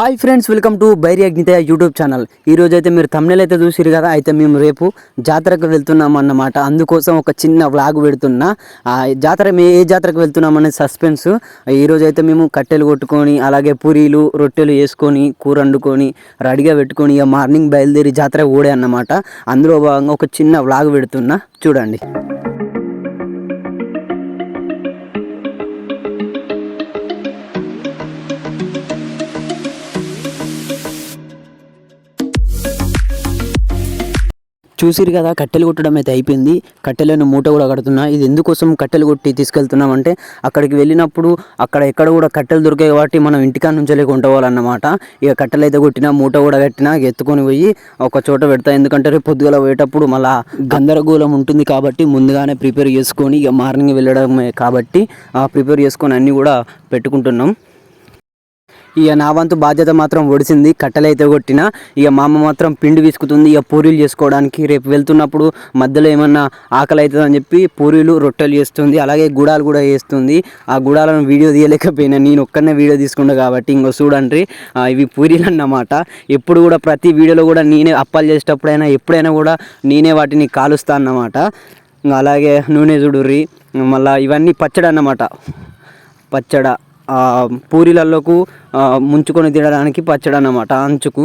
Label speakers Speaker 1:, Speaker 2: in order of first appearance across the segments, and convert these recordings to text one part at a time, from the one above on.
Speaker 1: Hi friends welcome to బైరి అగ్నితయ YouTube channel ఈ రోజు అయితే మీరు తమిళ అయితే చూసిరు కదా అయితే మేము రేపు జాతరకు వెళ్తున్నాం అన్నమాట. అందుకోసం ఒక చిన్న వ్లాగ్ పెడుతున్నా. ఆ జాతర మే ఏ జాతరకు వెళ్తున్నామనే సస్పెన్స్ ఈ అయితే మేము కట్టెలు కొట్టుకొని అలాగే పూరీలు రొట్టెలు వేసుకొని కూర వండుకొని రెడీగా పెట్టుకొని ఇక మార్నింగ్ బయలుదేరి జాతర ఓడే అన్నమాట. అందులో భాగంగా ఒక చిన్న వ్లాగ్ పెడుతున్నా. చూడండి. చూసిరు కదా కట్టెలు కొట్టడం అయితే అయిపోయింది. కట్టెలను మూట కూడా కడుతున్నా. ఇది ఎందుకోసం కట్టెలు కొట్టి తీసుకెళ్తున్నాం అంటే అక్కడికి వెళ్ళినప్పుడు అక్కడ ఎక్కడ కూడా కట్టెలు దొరికాయి కాబట్టి మనం ఇంటికా నుంచి ఉండవాలన్నమాట ఇక కట్టెలు అయితే కొట్టినా మూట కూడా కట్టినా ఎత్తుకొని పోయి ఒక చోట పెడతా. ఎందుకంటే రేపు పొద్దుగల పోయేటప్పుడు మళ్ళా గందరగోళం ఉంటుంది కాబట్టి ముందుగానే ప్రిపేర్ చేసుకొని ఇక మార్నింగ్ వెళ్ళడమే కాబట్టి ప్రిపేర్ చేసుకొని అన్నీ కూడా పెట్టుకుంటున్నాం. ఇక నా వంతు బాధ్యత మాత్రం ఒడిసింది కట్టెలైతే కొట్టిన ఇక మా అమ్మ మాత్రం పిండి విసుకుతుంది ఇక పూరీలు చేసుకోవడానికి రేపు వెళ్తున్నప్పుడు మధ్యలో ఏమన్నా ఆకలి అవుతుందని చెప్పి పూరీలు రొట్టెలు చేస్తుంది అలాగే గుడాలు కూడా చేస్తుంది. ఆ గుడాలను వీడియో తీయలేకపోయినా నేను ఒక్కనే వీడియో తీసుకున్నా కాబట్టి ఇంకో చూడండి ఇవి పూరీలు అన్నమాట. ఎప్పుడు కూడా ప్రతి వీడియోలో కూడా నేనే అప్పాలు చేసేటప్పుడైనా ఎప్పుడైనా కూడా నేనే వాటిని కాలుస్తా అన్నమాట. అలాగే నూనె చూడుర్రి మళ్ళీ ఇవన్నీ పచ్చడి అన్నమాట. పచ్చడ. పూరీలలోకు ముంచుకొని తినడానికి పచ్చడి అన్నమాట అంచుకు.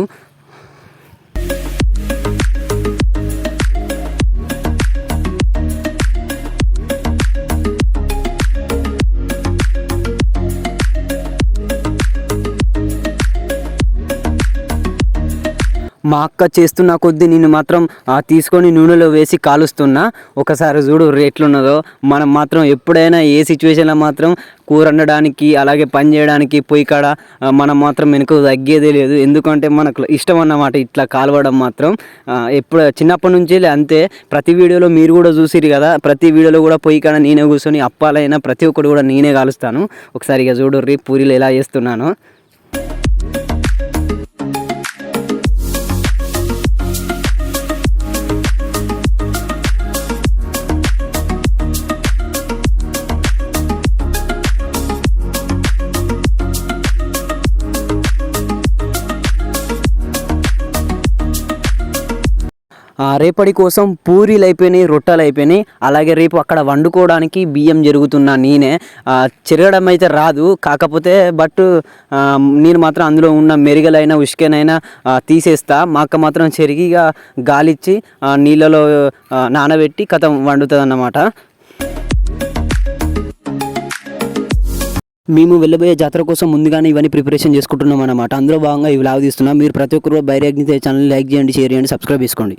Speaker 1: మా అక్క చేస్తున్న కొద్దీ నేను మాత్రం తీసుకొని నూనెలో వేసి కాలుస్తున్నా. ఒకసారి చూడు ఎట్లున్నదో. మనం మాత్రం ఎప్పుడైనా ఏ సిచ్యువేషన్లో మాత్రం కూర వండడానికి అలాగే పని చేయడానికి పొయ్యి కాడ మనం మాత్రం వెనుక తగ్గేదే లేదు. ఎందుకంటే మనకు ఇష్టం అన్నమాట ఇట్లా కాలవడం మాత్రం. ఎప్పుడు చిన్నప్పటి నుంచి అంతే. ప్రతి వీడియోలో మీరు కూడా చూసిరు కదా. ప్రతి వీడియోలో కూడా పొయ్యి కాడ నేనే కూర్చొని అప్పాలైనా ప్రతి ఒక్కటి కూడా నేనే కాలుస్తాను. ఒకసారి ఇక చూడు రీ పూరీలు ఎలా చేస్తున్నాను. రేపటి కోసం పూరీలు అయిపోయినాయి రొట్టెలు అయిపోయినాయి అలాగే రేపు అక్కడ వండుకోవడానికి బియ్యం జరుగుతున్నా నేనే. చెరగడం అయితే రాదు. కాకపోతే బట్ నేను మాత్రం అందులో ఉన్న మెరుగలైన ఉష్కెనైనా తీసేస్తా. మా అక్క మాత్రం చెరిగిగా గాలిచ్చి నీళ్ళలో నానబెట్టి కథ వండుతుంది అన్నమాట మేము వెళ్ళబోయే జాతర కోసం ముందుగానే ఇవన్నీ ప్రిపరేషన్ చేసుకుంటున్నాం అన్నమాట అందులో భాగంగా ఇవి వ్లాగ్ తీస్తున్నాం. మీరు ప్రతి ఒక్కరు బైరాగ్ని ఛానల్ లైక్ చేయండి షేర్ చేయండి సబ్స్క్రైబ్ చేసుకోండి.